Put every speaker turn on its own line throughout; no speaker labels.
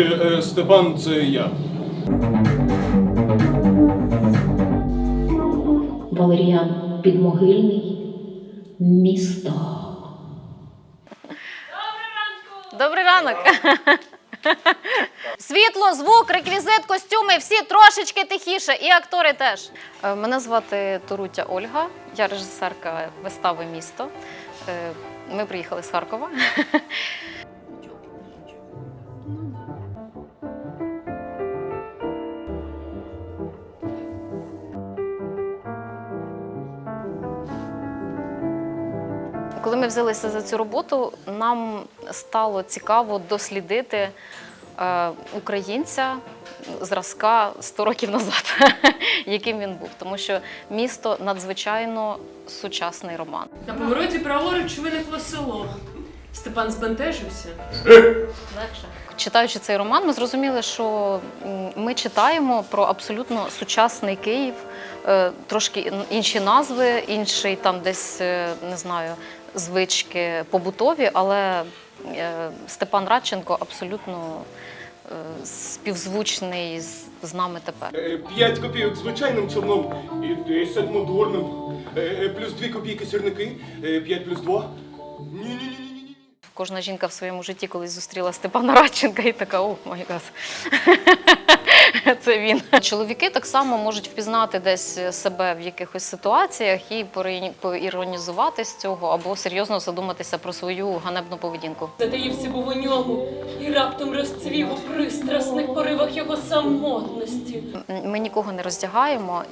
е, Степан, це я.
Валеріан Підмогильний, місто.
Добрий ранок. Світло, звук, реквізит, костюми, всі трошечки тихіше, і актори теж. Е, Мене звати Торуття Ольга, я режисерка вистави Місто. Е, Ми приїхали з Харкова. Коли ми взялися за цю роботу, нам стало цікаво дослідити е, українця зразка 100 років назад, яким він був. Тому що місто надзвичайно сучасний роман.
На повороті праворуч виникло село. Степан збентежився.
Легше. Читаючи цей роман, ми зрозуміли, що ми читаємо про абсолютно сучасний Київ, е, трошки інші назви, інший там десь е, не знаю, звички побутові, але е, Степан Радченко абсолютно е, співзвучний з, нами тепер.
Е, П'ять копійок звичайним човном і десять е, Плюс дві копійки сірники, п'ять плюс два. Ні-ні-ні.
Кожна жінка в своєму житті колись зустріла Степана Радченка і така, о май гад. Це він. Чоловіки так само можуть впізнати десь себе в якихось ситуаціях і поіронізувати з цього або серйозно задуматися про свою ганебну поведінку.
Затаївся був у ньому і раптом розцвів у пристрасних поривах його самотності.
Ми нікого не роздягаємо,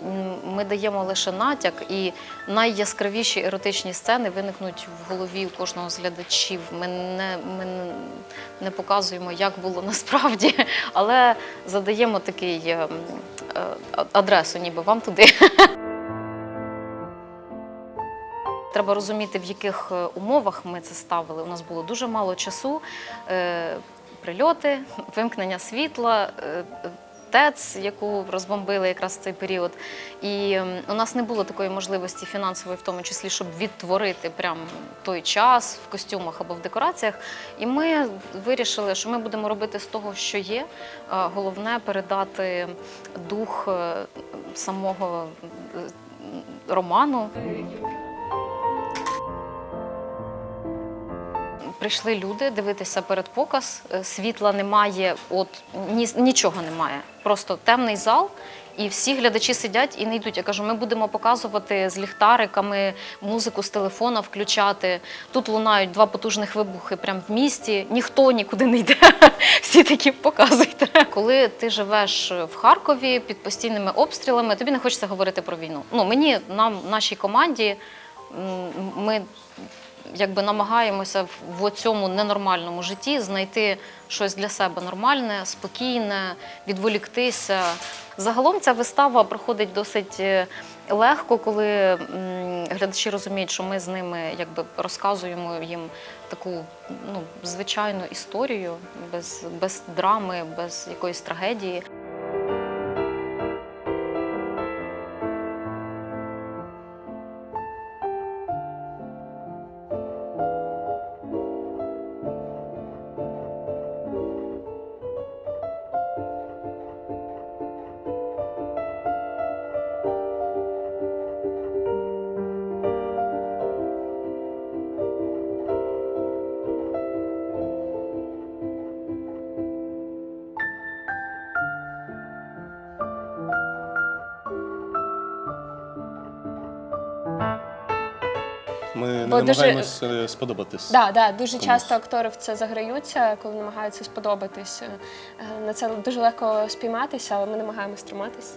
ми даємо лише натяк, і найяскравіші еротичні сцени виникнуть в голові у кожного з глядачів. Ми не, ми не показуємо, як було насправді, але задаємо такий е, е, адресу, ніби вам туди. Треба розуміти, в яких е, умовах ми це ставили. У нас було дуже мало часу. Е, Прильоти, вимкнення світла, ТЕЦ, яку розбомбили якраз цей період. І ем, у нас не було такої можливості фінансової, в тому числі, щоб відтворити прям той час в костюмах або в декораціях. І ми вирішили, що ми будемо робити з того, що є. Головне передати дух е, самого е, роману. Прийшли люди дивитися передпоказ. Е, Світла немає, от ні, нічого немає. Просто темний зал, і всі глядачі сидять і не йдуть. Я кажу, ми будемо показувати з ліхтариками музику з телефона, включати. Тут лунають два потужних вибухи прямо в місті. Ніхто нікуди не йде. Всі такі показуйте. Коли ти живеш в Харкові під постійними обстрілами, тобі не хочеться говорити про війну. Ну мені, нам, нашій команді, ми якби намагаємося в- цьому ненормальному житті знайти щось для себе нормальне, спокійне, відволіктися. Загалом ця вистава проходить досить е, легко, коли глядачі розуміють, що ми з ними якби розказуємо їм таку ну, звичайну історію, без, без драми, без якоїсь трагедії.
Ми не
Бо дуже-
намагаємось е, сподобатись.
Да, да, дуже
комусь.
часто актори в це заграються, коли намагаються сподобатись. Е, На це дуже легко спійматися, але ми намагаємось триматись.